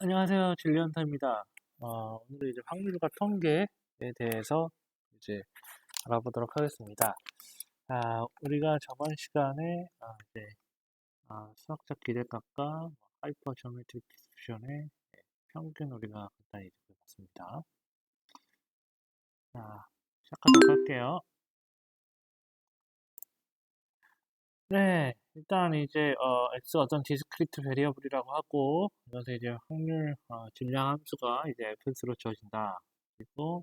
안녕하세요. 진리언터입니다. 어, 오늘 이제 확률과 통계에 대해서 이제 알아보도록 하겠습니다. 아, 우리가 저번 시간에 아, 이제 아, 수학적 기대값과 하이퍼 지오메트릭 디스트리뷰션의 평균 우리가 간단히 봤습니다. 자, 시작하도록 할게요. 네, 일단 이제 어, x 어떤 디스크리트 베리어블이라고 하고 그래서 이제 확률 어, 질량 함수가 이제 fx로 주어진다. 그리고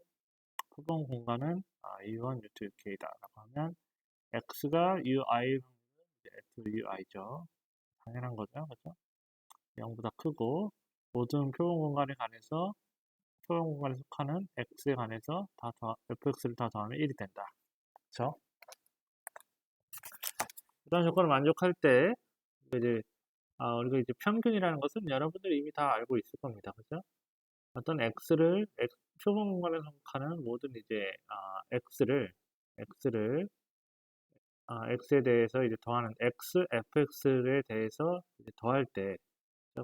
표본 공간은 아, u1, u2, uk다라고 하면 x가 ui 이제 fui죠. 당연한 거죠, 그렇죠? 0보다 크고 모든 표본 공간에 관해서 표본 공간에 속하는 x에 관해서 다 더, fx를 다 더하면 1이 된다. 그렇죠? 이런 조건을 만족할 때 이제 아, 우리가 이제 평균이라는 것은 여러분들이 이미 다 알고 있을 겁니다. 그죠? 어떤 x를 x, 표본 공간에 속하는 모든 이제 아, x를 x를 아, x에 대해서 이제 더하는 x, fx에 대해서 더할 때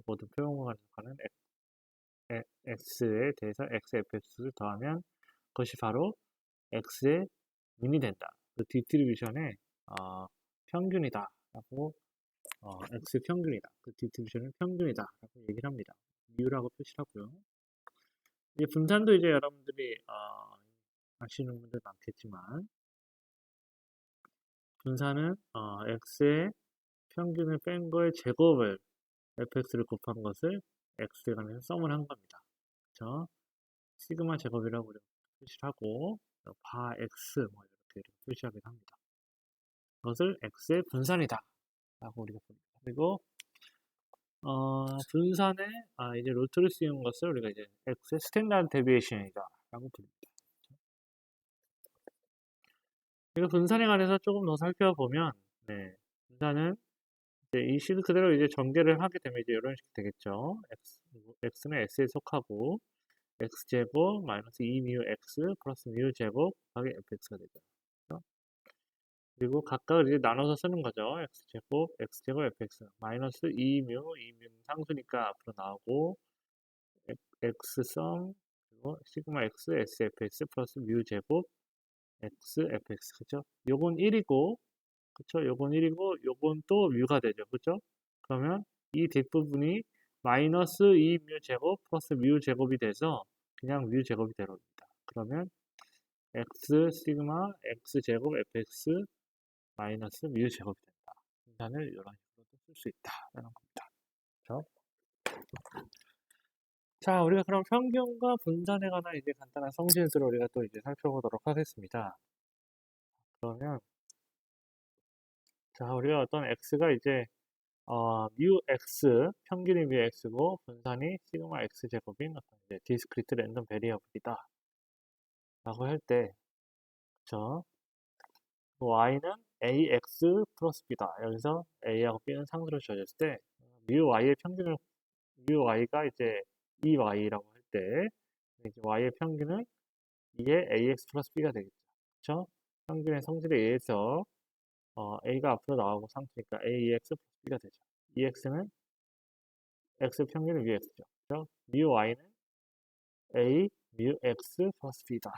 모든 표본 공간에 속하는 x, 에 대해서 x, fx를 더하면 그것이 바로 x의 민이 된다. 그 디스트리뷰션의 어, 평균이다 라고 어, x 평균이다. 그 디스트리뷰션은 평균이다 라고 얘기를 합니다. 이유라고 표시하고요. 이제 분산도 이제 여러분들이 어, 아시는 분들 많겠지만 분산은 어, x의 평균을 뺀 거의 제곱을 fx를 곱한 것을 x에 관해서 썸을 한 겁니다. 그렇죠? 시그마 제곱이라고 표시를 하고 바 x 뭐 이렇게 표시하기도 합니다 그것을 x의 분산이다. 라고 우리가 봅니다. 그리고 어, 분산의 아, 이제 루트를 씌운 것을 우리가 이제 x의 스탠다드 데비에이션이다. 라고 부릅니다. 이거 분산에 관해서 조금 더 살펴보면, 네, 분산은 이제 이 시드 그대로 이제 전개를 하게 되면 이제 이런 식이 되겠죠. x, x는 s에 속하고, x제곱 마이너스 2뮤 x 플러스 뮤 제곱 하기 fx가 되죠. 그리고 각각을 이제 나눠서 쓰는 거죠. x제곱, x제곱, fx. 마이너스 2뮤, 2뮤는 상수니까 앞으로 나오고, x성, 그리고 시그마 x, sfx 플러스 뮤 제곱, x, fx. 그죠? 요건 1이고, 그쵸? 요건 1이고, 요건 또 뮤가 되죠. 그죠? 그러면 이 뒷부분이 마이너스 2뮤 제곱 플러스 뮤 제곱이 돼서 그냥 뮤 제곱이 되어옵니다. 그러면 x 시그마 x 제곱 fx 마이너스 뮤 제곱이 된다. 분산을 이런 식으로도 쓸 수 있다라는 겁니다. 그렇죠? 자, 우리가 그럼 평균과 분산에 관한 이제 간단한 성질들을 우리가 또 이제 살펴보도록 하겠습니다. 그러면 자, 우리가 어떤 x가 이제 어, 뮤 x 평균이 뮤 x고 분산이 시그마 x 제곱인 어떤 이제 디스크리트 랜덤 베리어블이다. 라고 할 때, 그쵸? y는 ax 플러스 b다. 여기서 a하고 b는 상수로 주어졌을 때, 뮤 y의 평균을, 뮤 y가 이제 2y라고 할 때, y의 평균은 2의 ax 플러스 b가 되겠죠. 그쵸? 평균의 성질에 의해서, 어, a가 앞으로 나오고 상수니까 ax 플러스 b가 되죠. ex는 x 평균은 뮤 x죠. 그죠? 뮤 y는 a 뮤 x 플러스 b다.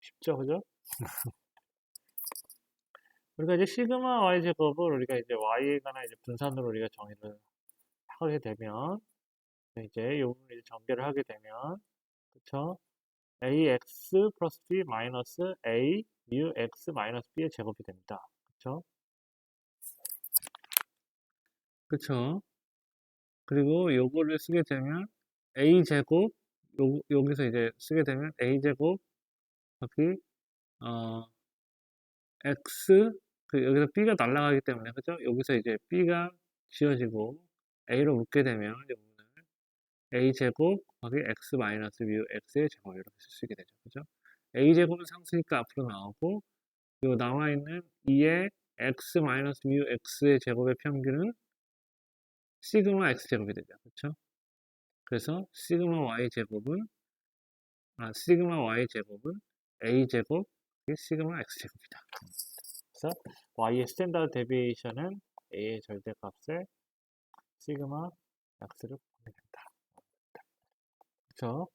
쉽죠, 그죠? 우리가 이제 시그마 y 제곱을 우리가 이제 y에 관한 이제 분산으로 우리가 정의를 하게 되면 이제 요 부분을 이제 전개를 하게 되면 그쵸? ax 플러스 b 마이너스 a mu x 마이너스 b의 제곱이 됩니다. 그쵸? 그쵸? 그리고 요거를 쓰게 되면 a 제곱 요, 여기서 이제 쓰게 되면 a 제곱 여기 어 x 그 여기서 b가 날아가기 때문에 그죠? 여기서 이제 b가 지어지고 a로 묶게 되면 여기는 a 제곱 거기 x 마이너스 뮤 x의 제곱 이렇게 쓸 수 있게 되죠. 그죠? a 제곱은 상수니까 앞으로 나오고 요 나와 있는 2의 x 마이너스 뮤 x의 제곱의 평균은 시그마 x 제곱이 되죠. 그렇죠? 그래서 시그마 y 제곱은 아 시그마 y 제곱은 a 제곱 시그마 x 제곱이다. 그래서 y의 스탠다드 데비에이션은 a의 절대값에 시그마 x를 그쵸?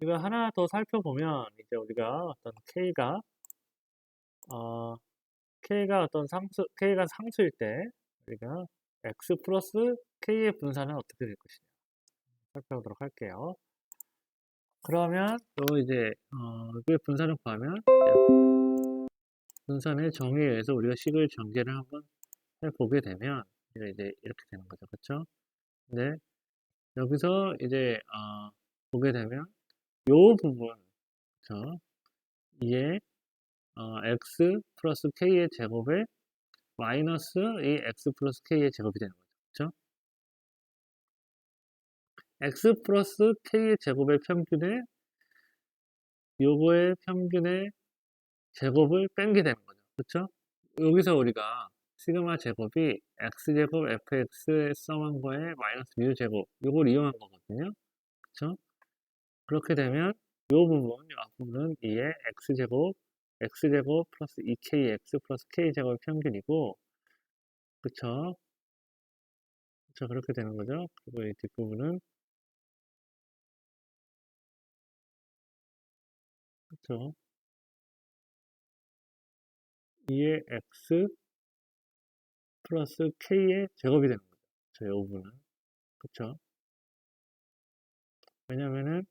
이거 하나 더 살펴보면 이제 우리가 어떤 k가 어, k가 어떤 상수 k가 상수일 때 우리가 x 플러스 k의 분산은 어떻게 될 것이냐 살펴보도록 할게요. 그러면 또 이제 어, 그 분산을 구하면 분산의 정의에 의해서 우리가 식을 전개를 한번 해보게 되면 이제 이렇게 되는 거죠. 그렇죠? 근데 여기서 이제 어, 보게 되면 요 부분 그렇죠? 이에 어, x 플러스 k의 제곱에 마이너스 이 x 플러스 k의 제곱이 되는 거죠. 그렇죠? x 플러스 k의 제곱의 평균에 요거의 평균의 제곱을 뺀게 되는 거죠. 그렇죠? 여기서 우리가 시그마 제곱이 x제곱 fx에 썸한 거에 마이너스 뮤 제곱 요걸 이용한 거거든요. 그렇죠? 그렇게 되면 요 부분, 이 앞부분은 이에 x제곱 x제곱 플러스 2kx 플러스 k제곱 평균이고 그쵸? 그쵸? 그렇게 되는 거죠. 그리고 이 뒷부분은 그쵸? 2의 x 플러스 k의 제곱이 되는 거죠. 저 부분은. 그쵸? 왜냐면은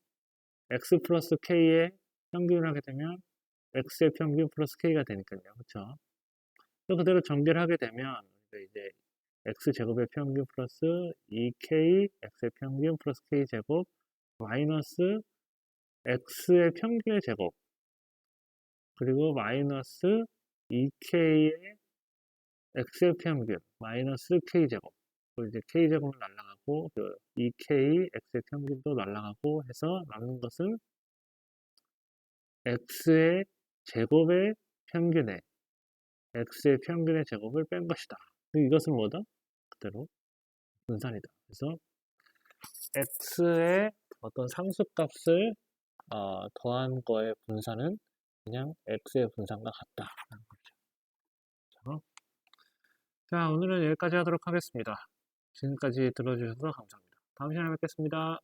x 플러스 k의 평균을 하게 되면 x의 평균 플러스 k가 되니까요. 그쵸? 또 그대로 전개를 하게 되면 이제 x 제곱의 평균 플러스 2k x의 평균 플러스 k 제곱 마이너스 x의 평균의 제곱 그리고 마이너스 2k의 x의 평균 마이너스 k제곱 이제 k제곱은 날라가고 그 2k x의 평균도 날라가고 해서 남는 것은 x의 제곱의 평균의 x의 평균의 제곱을 뺀 것이다. 이것은 뭐다? 그대로 분산이다. 그래서 x의 어떤 상수값을 어, 더한 거의 분산은 그냥 x의 분산과 거죠. 자, 오늘은 여기까지 하도록 하겠습니다. 지금까지 들어주셔서 감사합니다. 다음 시간에 뵙겠습니다.